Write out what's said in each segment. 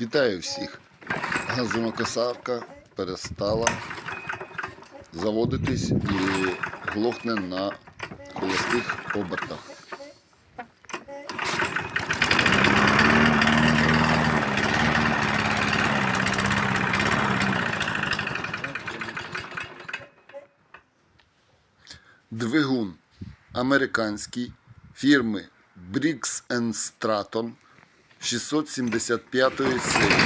Вітаю всіх. Газонокосарка перестала заводитись і глохне на холостих обертах. Двигун американський фірми Briggs Stratton 675 серії.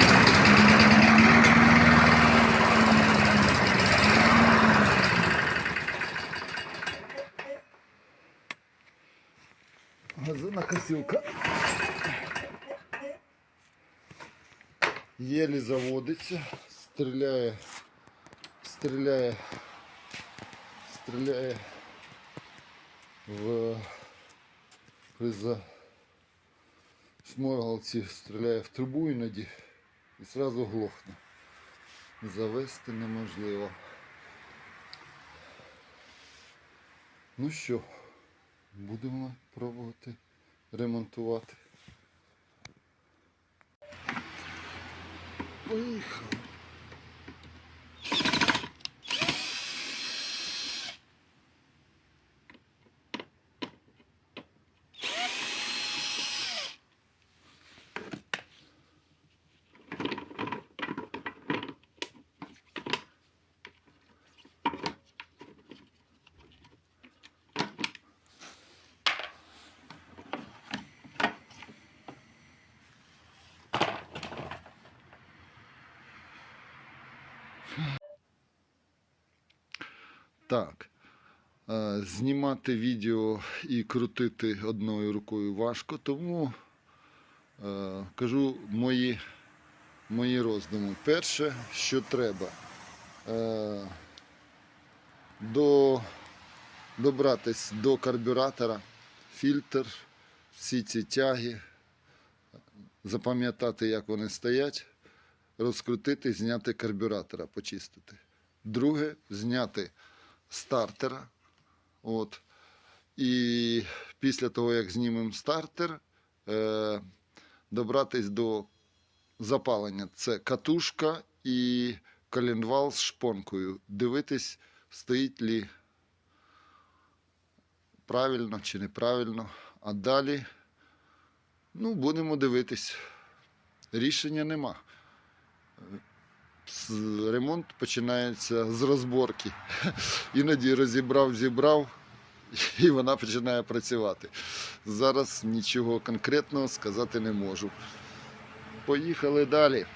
Газонокосилка. Еле заводится, стреляя, стреляя, стреляя в при за стріляє в трубу іноді і одразу глохне. Завести неможливо. Ну що, будемо пробувати ремонтувати. Поїхали. Так. е, Знімати відео і крутити одною рукою важко, тому е, кажу мої, мої роздуми. Перше, що треба, е, до, добратись до карбюратора, фільтр, всі ці тяги, запам'ятати, як вони стоять, розкрутити, зняти карбюратора, почистити. Друге, зняти стартера. От. І після того, як знімемо стартер, е, добратись до запалення. Це катушка і коленвал з шпонкою. Дивитись, стоїть лі правильно чи неправильно. А далі ну, будемо дивитись. Рішення нема. Ремонт починається з розборки. Іноді розібрав, зібрав, і вона починає працювати. Зараз нічого конкретного сказати не можу. Поїхали далі.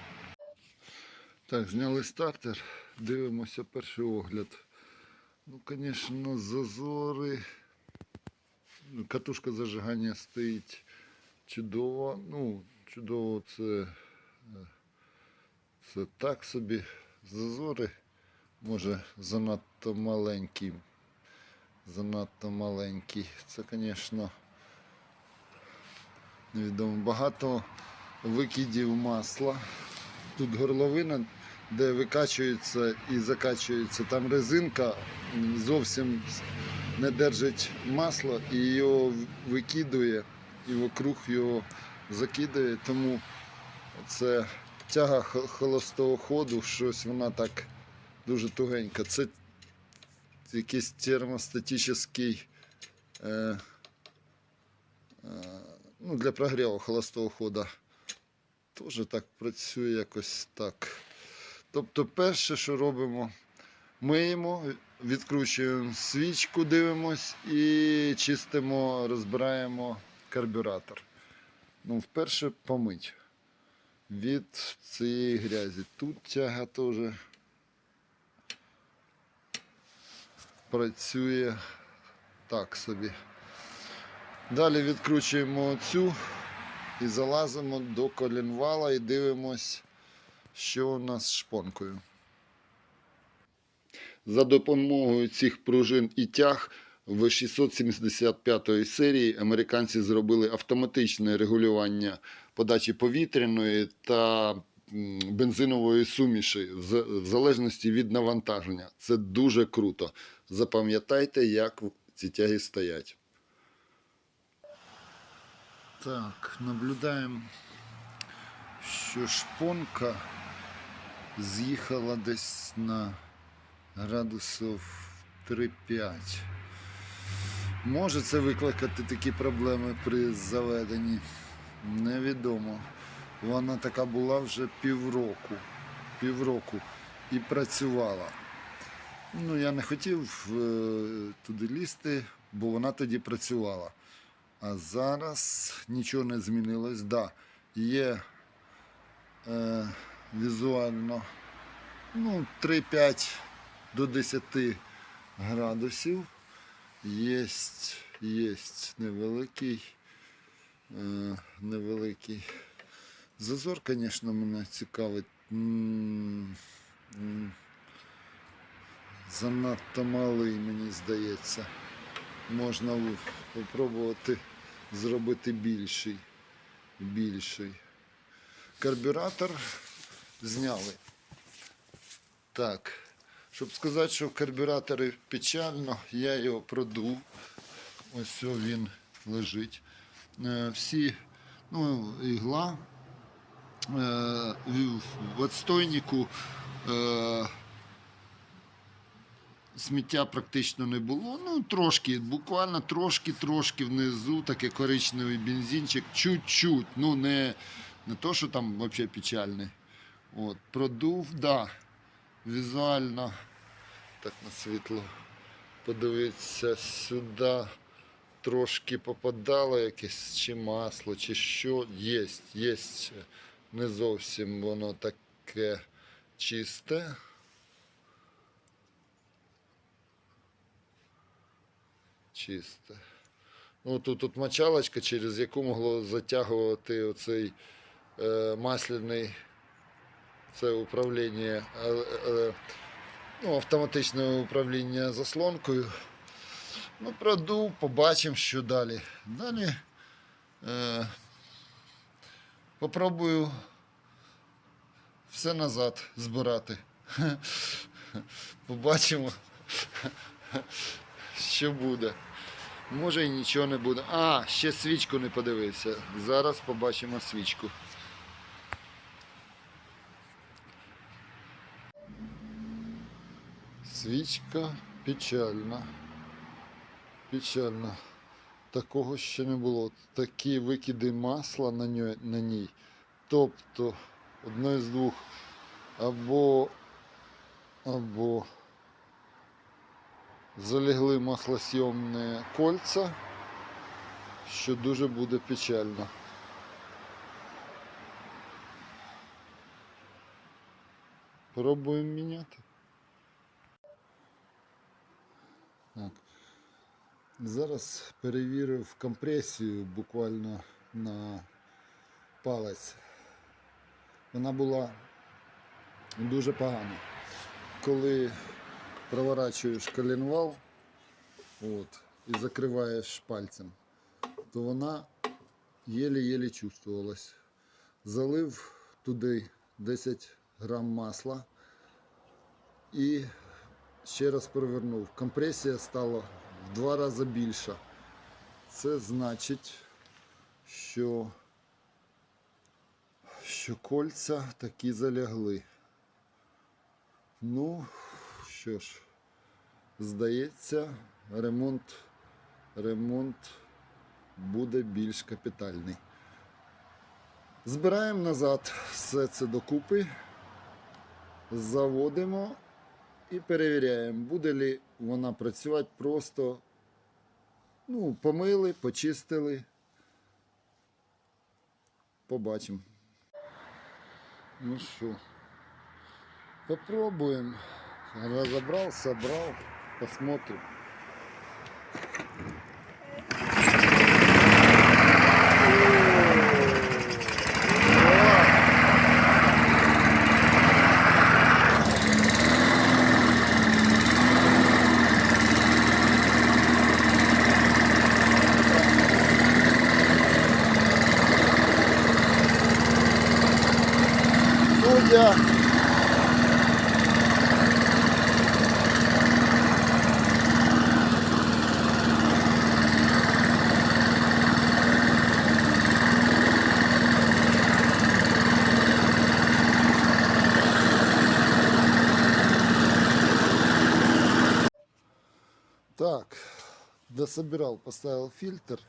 Так, зняли стартер, дивимося перший огляд. Ну, звісно, зазори. Катушка зажигання стоїть чудово. Ну, чудово це, е, це так собі. Зазори може занадто маленький. Занадто маленький. Це, звісно, невідомо. Багато викидів масла. Тут горловина, де викачується і закачується. Там резинка зовсім не держить масло і його викидує, і вокруг його закидує. Тому це тяга холостого ходу, щось вона так дуже тугенька. Це якийсь термостатичний е, е, ну, для прогріву холостого ходу. Теж так працює якось так. Тобто, перше, що робимо, миємо, відкручуємо свічку, дивимось і чистимо, розбираємо карбюратор. Ну, вперше помить від цієї грязі. Тут тяга теж працює так собі. Далі відкручуємо цю і залазимо до колінвала і дивимось, що у нас з шпонкою. За допомогою цих пружин і тяг в 675 серії американці зробили автоматичне регулювання подачі повітряної та бензинової суміші в залежності від навантаження. Це дуже круто. Запам'ятайте, як ці тяги стоять. Так, наблюдаємо, що шпонка з'їхала десь на градусів 3-5. Може це викликати такі проблеми при заведенні? Невідомо. Вона така була вже півроку. Півроку і працювала. Ну, я не хотів е, туди лізти, бо вона тоді працювала. А зараз нічого не змінилось. Да, є е, візуально ну, 3-5 до 10 градусів. Єсть, єсть невеликий, е, невеликий. Зазор, звісно, мене цікавить. М, м, Занадто малий, мені здається. Можна попробувати зробити більший. Більший. Карбюратор зняли. Так. Щоб сказати, що в карбюраторі печально, я його продув. Ось він лежить. Е, Всі, ну, ігла. Е, в в отстойнику е, сміття практично не було. Ну, трошки, буквально трошки-трошки внизу, таке коричневий бензинчик, чуть-чуть. Ну, не, не то, що там взагалі печальний. От, продув, да, візуально, так на світло. Подивитися сюди. Трошки попадало якесь чи масло, чи що. Є, є. Не зовсім воно таке чисте. Чисте. Ну, тут, тут мочалочка, через яку могло затягувати оцей е, масляний це управління, е, е, ну, автоматичне управління заслонкою. Ну, продув, побачимо, що далі. Далі е, попробую все назад збирати. Побачимо, що буде. Може і нічого не буде. А, ще свічку не подивився. Зараз побачимо свічку. Свічка печальна. Печально. Такого ще не було. Такі викиди масла на, ньо- на ній. Тобто, одне з двох. Або, або залягли маслосйомні кольця, що дуже буде печально. Пробуємо міняти. Так. Зараз перевірив компресію буквально на палець. Вона була дуже погана. Коли проворачуєш коленвал от, і закриваєш пальцем, то вона єлі-єлі чувствувалась. Залив туди 10 грам масла і ще раз перевернув. Компресія стала в два рази більша. Це значить, що, що кольця такі залягли. Ну, що ж, здається, ремонт, ремонт буде більш капітальний. Збираємо назад все це докупи, заводимо і перевіряємо, буде ли вона працювати просто. Ну, помили, почистили. Побачимо. Ну що, попробуємо. Разобрал, собрал, посмотрим. Так, дособирал, поставил фильтр.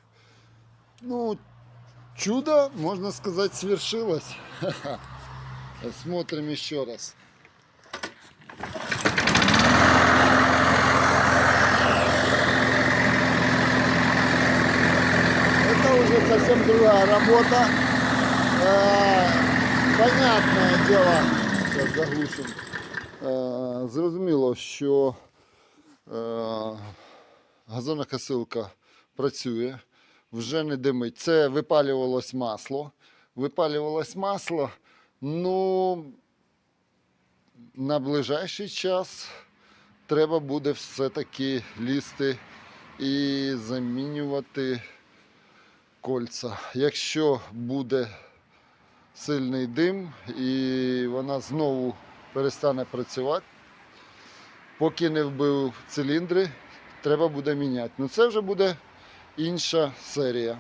Ну, чудо, можно сказать, свершилось. Смотрим еще раз. Это уже совсем другая работа. Э, Понятное дело, заглушим. Е, Зрозуміло, що газонокосилка працює, вже не димить. Це випалювалось масло. Випалювалось масло, ну на ближайший час треба буде все-таки лізти і замінювати кольця. Якщо буде сильний дим і вона знову перестане працювати, поки не вбив циліндри, треба буде міняти. Ну це вже буде інша серія.